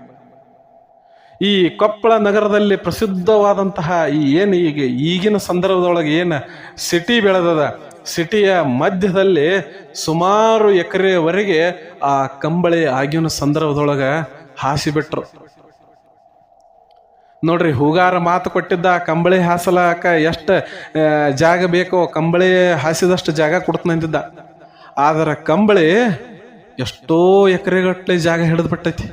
Speaker 1: ಈ ಕೊಪ್ಪಳ ನಗರದಲ್ಲಿ ಪ್ರಸಿದ್ಧವಾದಂತಹ ಈ ಏನು ಈಗ ಈಗಿನ ಸಂದರ್ಭದೊಳಗೆ ಏನು ಸಿಟಿ ಬೆಳೆದದ ಸಿಟಿಯ ಮಧ್ಯದಲ್ಲಿ ಸುಮಾರು ಎಕರೆವರೆಗೆ ಆ ಕಂಬಳಿ ಆಗಿನ ಸಂದರ್ಭದೊಳಗೆ ಹಾಸಿಬಿಟ್ರು. ನೋಡ್ರಿ, ಹೂಗಾರ ಮಾತು ಕೊಟ್ಟಿದ್ದ ಆ ಕಂಬಳಿ ಹಾಸಲಾಕ ಎಷ್ಟು ಜಾಗ ಬೇಕೋ ಕಂಬಳಿ ಹಾಸಿದಷ್ಟು ಜಾಗ ಕೊಡ್ತಂದಿದ್ದ ಆದ್ರೆ ಕಂಬಳಿ ಎಷ್ಟೋ ಎಕರೆಗಟ್ಟಲೆ ಜಾಗ ಹಿಡಿದ್ಬಿಟ್ಟೈತಿ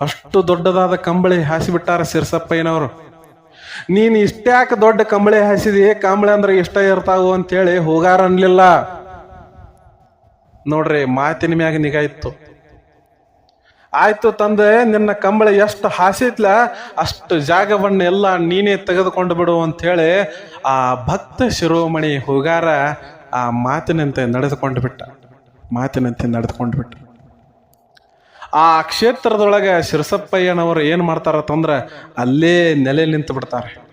Speaker 1: ಅಷ್ಟು ದೊಡ್ಡದಾದ ಕಂಬಳಿ ಹಾಸಿಬಿಟ್ಟಾರ ಸಿರ್ಸಪ್ಪಯ್ಯನವರು. ನೀನು ಇಷ್ಟ್ಯಾಕ ದೊಡ್ಡ ಕಂಬಳಿ ಹಾಸಿದಿ, ಕಂಬಳಿ ಅಂದ್ರೆ ಇಷ್ಟ ಇರ್ತಾವು ಅಂತೇಳಿ ಹೋಗಾರ ಅನ್ಲಿಲ್ಲ. ನೋಡ್ರಿ, ಮಾತಿನ ಮ್ಯಾಗ ನಿಗಾ ಇತ್ತು. ಆಯ್ತು ತಂದೆ, ನಿನ್ನ ಕಂಬಳಿ ಎಷ್ಟು ಹಾಸಿತ್ಲ ಅಷ್ಟು ಜಾಗವನ್ನ ಎಲ್ಲ ನೀನೇ ತೆಗೆದುಕೊಂಡು ಬಿಡು ಅಂತೇಳಿ ಆ ಭಕ್ತ ಶಿರೋಮಣಿ ಹೋಗಾರ ಆ ಮಾತಿನಂತೆ ನಡೆದುಕೊಂಡು ಬಿಟ್ಟ. ಮಾತಿನಂತೆ ನಡೆದುಕೊಂಡು ಬಿಟ್ಟ. ಆ ಕ್ಷೇತ್ರದೊಳಗೆ ಶಿರಸಪ್ಪಯ್ಯನವರು ಏನು ಮಾಡ್ತಾರತ್ತಂದ್ರೆ ಅಲ್ಲೇ ನೆಲೆ ನಿಂತು ಬಿಡ್ತಾರೆ.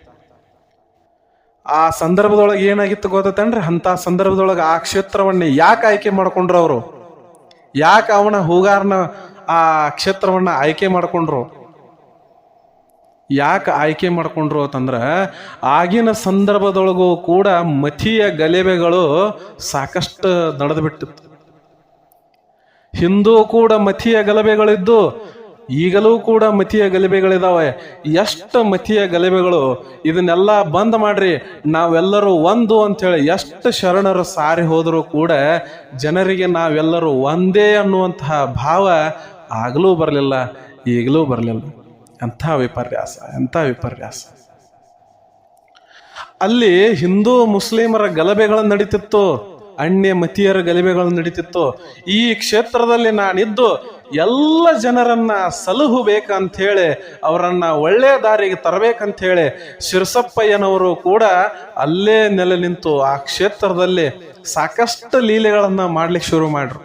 Speaker 1: ಆ ಸಂದರ್ಭದೊಳಗೆ ಏನಾಗಿತ್ತು ಗೊತ್ತೇನ್ರಿ ಅಂಥ ಸಂದರ್ಭದೊಳಗೆ ಆ ಕ್ಷೇತ್ರವನ್ನ ಯಾಕೆ ಆಯ್ಕೆ ಮಾಡ್ಕೊಂಡ್ರು ಅವರು? ಯಾಕೆ ಅವನ ಹೂಗಾರನ ಆ ಕ್ಷೇತ್ರವನ್ನ ಆಯ್ಕೆ ಮಾಡ್ಕೊಂಡ್ರು? ಯಾಕೆ ಆಯ್ಕೆ ಮಾಡ್ಕೊಂಡ್ರು ಅಂತಂದ್ರೆ ಆಗಿನ ಸಂದರ್ಭದೊಳಗೂ ಕೂಡ ಮತಿಯ ಗಲೇಬೆಗಳು ಸಾಕಷ್ಟು ನಡೆದು ಬಿಟ್ಟಿತ್ತು ಹಿಂದೂ ಕೂಡ ಮತೀಯ ಗಲಭೆಗಳಿದ್ದು, ಈಗಲೂ ಕೂಡ ಮತೀಯ ಗಲಭೆಗಳಿದಾವೆ. ಎಷ್ಟು ಮತೀಯ ಗಲಭೆಗಳು? ಇದನ್ನೆಲ್ಲ ಬಂದ್ ಮಾಡ್ರಿ. ನಾವೆಲ್ಲರೂ ಒಂದು ಅಂತೇಳಿ ಎಷ್ಟು ಶರಣರು ಸಾರಿ ಹೋದರೂ ಕೂಡ ಜನರಿಗೆ ನಾವೆಲ್ಲರೂ ಒಂದೇ ಅನ್ನುವಂತಹ ಭಾವ ಆಗಲೂ ಬರಲಿಲ್ಲ, ಈಗಲೂ ಬರಲಿಲ್ಲ. ಎಂಥ ವಿಪರ್ಯಾಸ ಎಂಥ ವಿಪರ್ಯಾಸ. ಅಲ್ಲಿ ಹಿಂದೂ ಮುಸ್ಲಿಮರ ಗಲಭೆಗಳು ನಡೀತಿತ್ತು. ಅಣ್ಯ ಮತಿಯರ ಗಲಿಮೆಗಳು ನಡೀತಿತ್ತು. ಈ ಕ್ಷೇತ್ರದಲ್ಲಿ ನಾನಿದ್ದು ಎಲ್ಲ ಜನರನ್ನ ಸಲಹುಬೇಕಂತ ಹೇಳಿ ಅವರನ್ನ ಒಳ್ಳೆಯ ದಾರಿಗೆ ತರಬೇಕಂತ ಹೇಳಿ ಶಿರಸಪ್ಪಯ್ಯನವರು ಕೂಡ ಅಲ್ಲೇ ನೆಲೆ ನಿಂತು ಆ ಕ್ಷೇತ್ರದಲ್ಲಿ ಸಾಕಷ್ಟು ಲೀಲೆಗಳನ್ನ ಮಾಡ್ಲಿಕ್ಕೆ ಶುರು ಮಾಡ್ರು.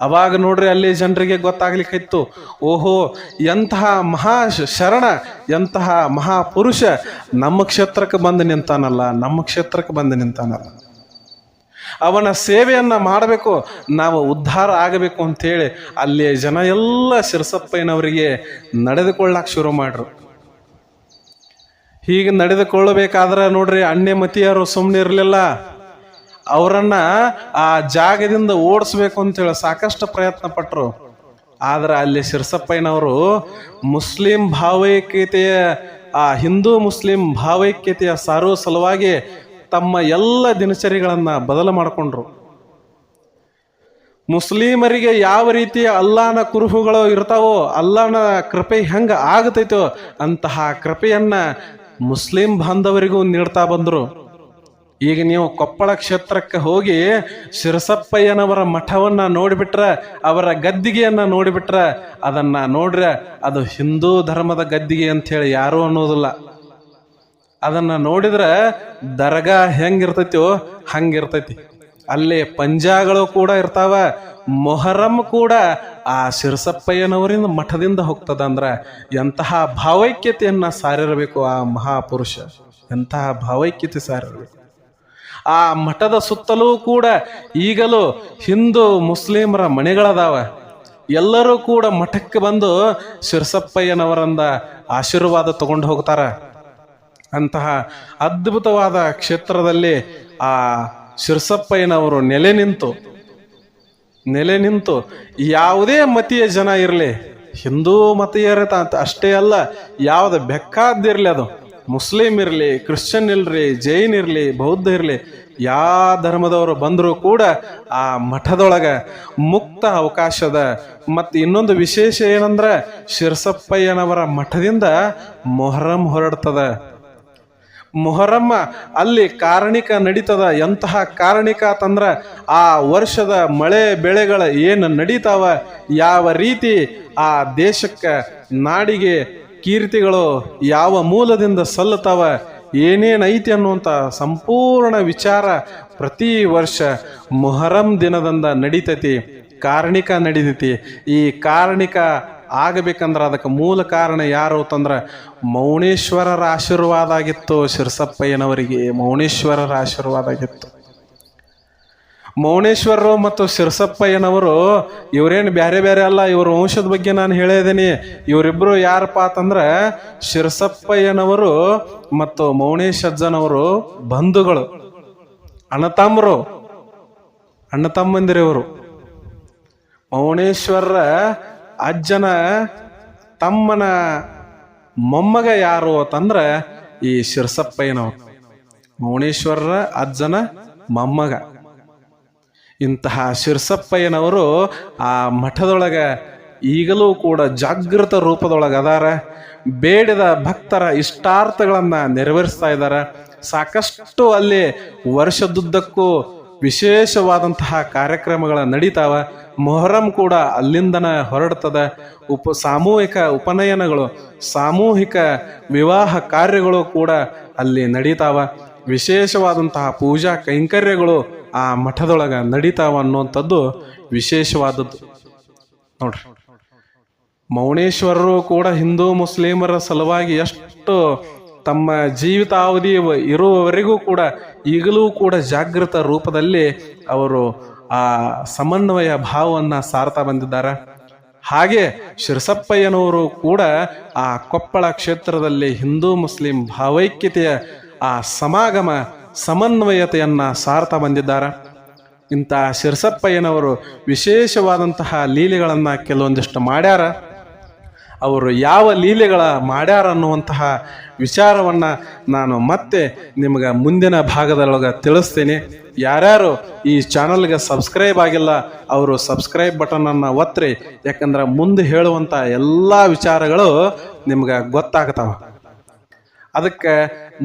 Speaker 1: ಅವಾಗ ನೋಡ್ರಿ ಅಲ್ಲಿ ಜನರಿಗೆ ಗೊತ್ತಾಗ್ಲಿಕ್ಕಿತ್ತು. ಓಹೋ, ಎಂತಹ ಮಹಾ ಶರಣ, ಎಂತಹ ಮಹಾಪುರುಷ ನಮ್ಮ ಕ್ಷೇತ್ರಕ್ಕೆ ಬಂದು ನಿಂತಾನಲ್ಲ, ನಮ್ಮ ಕ್ಷೇತ್ರಕ್ಕೆ ಬಂದು ನಿಂತಾನಲ್ಲ. ಅವನ ಸೇವೆಯನ್ನು ಮಾಡಬೇಕು, ನಾವು ಉದ್ಧಾರ ಆಗಬೇಕು ಅಂಥೇಳಿ ಅಲ್ಲಿ ಜನ ಎಲ್ಲ ಶಿರಸಪ್ಪಯ್ಯನವರಿಗೆ ನಡೆದುಕೊಳ್ಳಕ್ಕೆ ಶುರು ಮಾಡ್ರು. ಹೀಗೆ ನಡೆದುಕೊಳ್ಳಬೇಕಾದ್ರೆ ನೋಡ್ರಿ ಅಣ್ಯಮತಿಯರು ಸುಮ್ಮನೆ ಇರಲಿಲ್ಲ. ಅವರನ್ನು ಆ ಜಾಗದಿಂದ ಓಡಿಸ್ಬೇಕು ಅಂತೇಳಿ ಸಾಕಷ್ಟು ಪ್ರಯತ್ನ ಪಟ್ಟರು ಆದರೆ ಅಲ್ಲಿ ಶಿರಸಪ್ಪಯ್ಯನವರು ಮುಸ್ಲಿಂ ಭಾವೈಕ್ಯತೆಯ, ಆ ಹಿಂದೂ ಮುಸ್ಲಿಂ ಭಾವೈಕ್ಯತೆಯ ಸಾರುವ ಸಲುವಾಗಿ ತಮ್ಮ ಎಲ್ಲ ದಿನಚರಿಗಳನ್ನು ಬದಲು ಮಾಡಿಕೊಂಡ್ರು. ಮುಸ್ಲಿಮರಿಗೆ ಯಾವ ರೀತಿಯ ಅಲ್ಲಾನ ಕುರುಹುಗಳು ಇರ್ತಾವೋ, ಅಲ್ಲಾನ ಕೃಪೆ ಹೆಂಗೆ ಆಗತೈತೋ, ಅಂತಹ ಕೃಪೆಯನ್ನ ಮುಸ್ಲಿಂ ಬಾಂಧವರಿಗೂ ನೀಡ್ತಾ ಬಂದ್ರು. ಈಗ ನೀವು ಕೊಪ್ಪಳ ಕ್ಷೇತ್ರಕ್ಕೆ ಹೋಗಿ ಶಿರಸಪ್ಪಯ್ಯನವರ ಮಠವನ್ನ ನೋಡಿಬಿಟ್ರೆ, ಅವರ ಗದ್ದಿಗೆಯನ್ನು ನೋಡಿಬಿಟ್ರೆ, ಅದನ್ನ ನೋಡ್ರೆ ಅದು ಹಿಂದೂ ಧರ್ಮದ ಗದ್ದಿಗೆ ಅಂತ ಹೇಳಿ ಯಾರೂ ಅನ್ನೋದಿಲ್ಲ. ಅದನ್ನ ನೋಡಿದ್ರೆ ದರ್ಗಾ ಹೆಂಗಿರ್ತೈತೋ ಹಂಗಿರ್ತೈತಿ. ಅಲ್ಲಿ ಪಂಜಾಗಳು ಕೂಡ ಇರ್ತಾವ, ಮೊಹರಂ ಕೂಡ ಆ ಶಿರಸಪ್ಪಯ್ಯನವರಿಂದ ಮಠದಿಂದ ಹೋಗ್ತದ ಅಂದ್ರ ಎಂತಹ ಭಾವೈಕ್ಯತೆಯನ್ನ ಸಾರಿರಬೇಕು ಆ ಮಹಾಪುರುಷ. ಎಂತಹ ಭಾವೈಕ್ಯತೆ ಸಾರಿರಬೇಕು. ಆ ಮಠದ ಸುತ್ತಲೂ ಕೂಡ ಈಗಲೂ ಹಿಂದೂ ಮುಸ್ಲಿಮರ ಮನೆಗಳದಾವ ಎಲ್ಲರೂ ಕೂಡ ಮಠಕ್ಕೆ ಬಂದು ಶಿರಸಪ್ಪಯ್ಯನವರಿಂದ ಆಶೀರ್ವಾದ ತಗೊಂಡು ಹೋಗ್ತಾರ. ಅಂತಹ ಅದ್ಭುತವಾದ ಕ್ಷೇತ್ರದಲ್ಲಿ ಆ ಶಿರಸಪ್ಪಯ್ಯನವರು ನೆಲೆ ನಿಂತು ನೆಲೆ ನಿಂತು ಯಾವುದೇ ಮತೀಯ ಜನ ಇರಲಿ, ಹಿಂದೂ ಮತೀಯರ ಅಷ್ಟೇ ಅಲ್ಲ, ಯಾವ್ದು ಬೆಕ್ಕಾದ್ದಿರಲಿ ಅದು. ಮುಸ್ಲಿಂ ಇರಲಿ, ಕ್ರಿಶ್ಚಿಯನ್ ಇರಲಿ, ಜೈನ್ ಇರಲಿ, ಬೌದ್ಧ ಇರಲಿ, ಯಾವ ಧರ್ಮದವರು ಬಂದರೂ ಕೂಡ ಆ ಮಠದೊಳಗೆ ಮುಕ್ತ ಅವಕಾಶದ. ಮತ್ತು ಇನ್ನೊಂದು ವಿಶೇಷ ಏನಂದ್ರೆ ಶಿರಸಪ್ಪಯ್ಯನವರ ಮಠದಿಂದ ಮೊಹರಂ ಹೊರಡ್ತದ. ಮೊಹರಮ್ಮ ಅಲ್ಲಿ ಕಾರಣಿಕ ನಡೀತದ ಎಂತಹ ಕಾರಣಿಕ ತಂದ್ರ ಆ ವರ್ಷದ ಮಳೆ ಬೆಳೆಗಳ ಏನು ನಡೀತಾವ, ಯಾವ ರೀತಿ ಆ ದೇಶಕ್ಕೆ ನಾಡಿಗೆ ಕೀರ್ತಿಗಳು ಯಾವ ಮೂಲದಿಂದ ಸಲ್ಲತಾವ ಏನೇನೈತಿ ಅನ್ನುವಂಥ ಸಂಪೂರ್ಣ ವಿಚಾರ ಪ್ರತಿ ವರ್ಷ ಮೊಹರಂ ದಿನದಿಂದ ನಡೀತೈತಿ, ಕಾರಣಿಕ ನಡೀತೈತಿ ಈ ಕಾರಣಿಕ ಆಗಬೇಕಂದ್ರ ಅದಕ್ಕೆ ಮೂಲ ಕಾರಣ ಯಾರು ಅಂತಂದ್ರೆ ಮೌನೇಶ್ವರರ ಆಶೀರ್ವಾದ ಆಗಿತ್ತು ಶಿರಸಪ್ಪಯ್ಯನವರಿಗೆ. ಮೌನೇಶ್ವರರ ಆಶೀರ್ವಾದ ಆಗಿತ್ತು. ಮೌನೇಶ್ವರರು ಮತ್ತು ಶಿರಸಪ್ಪಯ್ಯನವರು ಇವರೇನು ಬೇರೆ ಬೇರೆ ಅಲ್ಲ, ಇವ್ರ ವಂಶದ ಬಗ್ಗೆ ನಾನು ಹೇಳಿದ್ದೀನಿ ಇವರಿಬ್ಬರು ಯಾರಪ್ಪ ಅಂತಂದ್ರೆ ಶಿರಸಪ್ಪಯ್ಯನವರು ಮತ್ತು ಮೌನೇಶ್ ಅಜ್ಜನವರು ಬಂಧುಗಳು, ಅಣ್ಣತಮ್ಮರು ಅಣ್ಣ ತಮ್ಮಂದಿರವರು ಮೌನೇಶ್ವರರ ಅಜ್ಜನ ತಮ್ಮನ ಮೊಮ್ಮಗ ಯಾರು ಅಂತಂದ್ರೆ ಈ ಶಿರಸಪ್ಪಯ್ಯನವರು. ಮೌನೇಶ್ವರರ ಅಜ್ಜನ ಮೊಮ್ಮಗ. ಇಂತಹ ಶಿರಸಪ್ಪಯ್ಯನವರು ಆ ಮಠದೊಳಗ ಈಗಲೂ ಕೂಡ ಜಾಗೃತ ರೂಪದೊಳಗೆ ಅದಾರ ಬೇಡಿದ ಭಕ್ತರ ಇಷ್ಟಾರ್ಥಗಳನ್ನು ನೆರವೇರಿಸ್ತಾ ಇದ್ದಾರೆ ಸಾಕಷ್ಟು ಅಲ್ಲಿ ವರ್ಷದುದ್ದಕ್ಕೂ ವಿಶೇಷವಾದಂತಹ ಕಾರ್ಯಕ್ರಮಗಳ ನಡೀತಾವ. ಮೊಹರಂ ಕೂಡ ಅಲ್ಲಿಂದನ ಹೊರಡ್ತದ. ಉಪ ಸಾಮೂಹಿಕ ಉಪನಯನಗಳು, ಸಾಮೂಹಿಕ ವಿವಾಹ ಕಾರ್ಯಗಳು ಕೂಡ ಅಲ್ಲಿ ನಡೀತಾವ. ವಿಶೇಷವಾದಂತಹ ಪೂಜಾ ಕೈಂಕರ್ಯಗಳು ಆ ಮಠದೊಳಗೆ ನಡೀತಾವ ಅನ್ನುವಂಥದ್ದು ವಿಶೇಷವಾದದ್ದು. ನೋಡ್ರಿ. ಮೌನೇಶ್ವರರು ಕೂಡ ಹಿಂದೂ ಮುಸ್ಲಿಮರ ಸಲುವಾಗಿ ಎಷ್ಟು ತಮ್ಮ ಜೀವಿತಾವಧಿ ಇರುವವರೆಗೂ ಕೂಡ ಈಗಲೂ ಕೂಡ ಜಾಗೃತ ರೂಪದಲ್ಲಿ ಅವರು ಆ ಸಮನ್ವಯ ಭಾವವನ್ನು ಸಾರ್ತಾ ಬಂದಿದ್ದಾರೆ. ಹಾಗೆ ಶಿರಸಪ್ಪಯ್ಯನವರು ಕೂಡ ಆ ಕೊಪ್ಪಳ ಕ್ಷೇತ್ರದಲ್ಲಿ ಹಿಂದೂ ಮುಸ್ಲಿಂ ಭಾವೈಕ್ಯತೆಯ ಆ ಸಮಾಗಮ ಸಮನ್ವಯತೆಯನ್ನು ಸಾರ್ತಾ ಬಂದಿದ್ದಾರೆ. ಇಂಥ ಶಿರಸಪ್ಪಯ್ಯನವರು ವಿಶೇಷವಾದಂತಹ ಲೀಲೆಗಳನ್ನು ಕೆಲವೊಂದಿಷ್ಟು ಮಾಡ್ಯಾರ. ಅವರು ಯಾವ ಲೀಲೆಗಳ ಮಾಡ್ಯಾರ ಅನ್ನುವಂತಹ ವಿಚಾರವನ್ನು ನಾನು ಮತ್ತೆ ನಿಮಗೆ ಮುಂದಿನ ಭಾಗದೊಳಗೆ ತಿಳಿಸ್ತೀನಿ. ಯಾರ್ಯಾರು ಈ ಚಾನಲ್ಗೆ ಸಬ್ಸ್ಕ್ರೈಬ್ ಆಗಿಲ್ಲ, ಅವರು ಸಬ್ಸ್ಕ್ರೈಬ್ ಬಟನನ್ನು ಒತ್ತಿರಿ ಯಾಕಂದ್ರೆ ಮುಂದೆ ಹೇಳುವಂಥ ಎಲ್ಲ ವಿಚಾರಗಳು ನಿಮ್ಗೆ ಗೊತ್ತಾಗ್ತಾವ. ಅದಕ್ಕೆ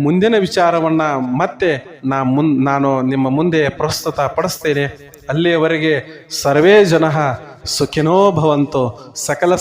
Speaker 1: ಮುಂದಿನ ವಿಚಾರವನ್ನು ಮತ್ತೆ ನಾ ಮುನ್, ನಾನು ನಿಮ್ಮ ಮುಂದೆ ಪ್ರಸ್ತುತ ಪಡಿಸ್ತೇನೆ. ಅಲ್ಲಿಯವರೆಗೆ ಸರ್ವೇ ಜನ ಸುಖಿನೋ ಭವಂತು ಸಕಲ